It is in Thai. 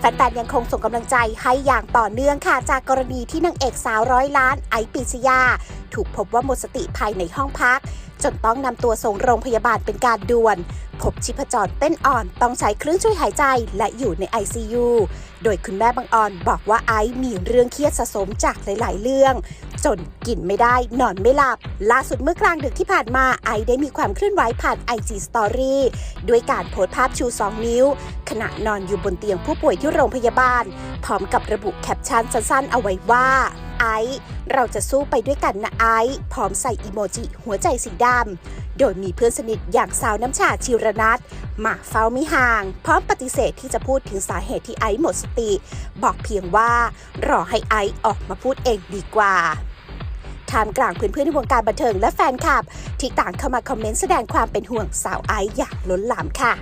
แฟนๆยังคงส่งกำลังใจให้อย่างต่อเนื่องค่ะ จากกรณีที่นางเอกสาวร้อยล้านไอปรีชยา ถูกพบว่าหมดสติภายในห้องพัก จนต้องนำตัวส่งโรงพยาบาลเป็นการด่วนพบชีพจรเต้นอ่อนต้องใช้เครื่องช่วยหายใจและอยู่ใน ICU โดยคุณแม่บางออนบอกว่าไอซ์มีเรื่องเครียดสะสมจากหลาย ๆ เรื่อง จนกินไม่ได้ นอนไม่หลับ ล่าสุดเมื่อกลางดึกที่ผ่านมาไอซ์ได้มีความเคลื่อนไหวผ่าน IG Story ด้วยการโพสต์ภาพชู 2 นิ้ว ขณะนอนอยู่บนเตียงผู้ป่วยที่โรงพยาบาล พร้อมกับระบุแคปชั่นสั้นๆเอาไว้ว่าไอซ์เราจะสู้ไปด้วยกันนะไอซ์พร้อมใส่อีโมจิหัวใจสีดำ โดยมีเพื่อนสนิทอย่างสาวน้ำชาชิรนัทมาเฝ้ามิห่าง พร้อมปฏิเสธที่จะพูดถึงสาเหตุที่ไอซ์หมดสติ บอกเพียงว่ารอให้ไอซ์ออกมาพูดเองดีกว่า ท่ามกลางเพื่อนๆในวงการบันเทิงและแฟนคลับ ที่ต่างเข้ามาคอมเมนต์แสดงความเป็นห่วงสาวไอซ์อย่างล้นหลามค่ะ